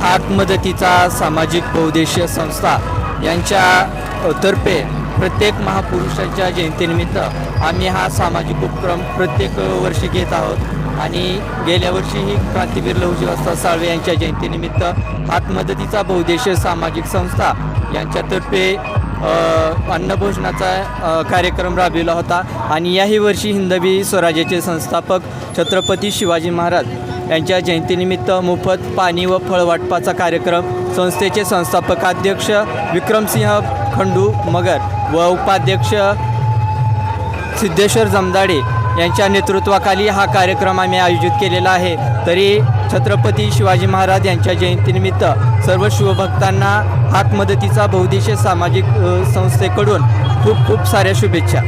हाक मदतीचा सामाजिक बहुद्देशीय संस्था यांच्या तर्फे प्रत्येक महापुरुषाच्या जयंतीनिमित्त आम्ही हा सामाजिक उपक्रम प्रत्येक वर्षी घेत आहोत. आणि गेल्या वर्षीही क्रांतीवीर लहुजी वस्ताद साळवे यांच्या जयंतीनिमित्त आत्मदतीचा मदतीचा बहुद्देशीय सामाजिक संस्था यांच्यातर्फे अन्नभोजनाचा कार्यक्रम राबविला होता. आणि याही वर्षी हिंदवी स्वराज्याचे संस्थापक छत्रपती शिवाजी महाराज यांच्या जयंतीनिमित्त मोफत पाणी व फळवाटपाचा कार्यक्रम संस्थेचे संस्थापकाध्यक्ष विक्रमसिंह खंडू मगर व उपाध्यक्ष सिद्धेश्वर जमदाडे यांच्या नेतृत्वाखाली हा कार्यक्रम आम्ही आयोजित केलेला आहे. तरी छत्रपती शिवाजी महाराज यांच्या जयंतीनिमित्त सर्व शिवभक्तांना हात मदतीचा बहुद्देशीय सामाजिक संस्थेकडून खूप खूप साऱ्या शुभेच्छा.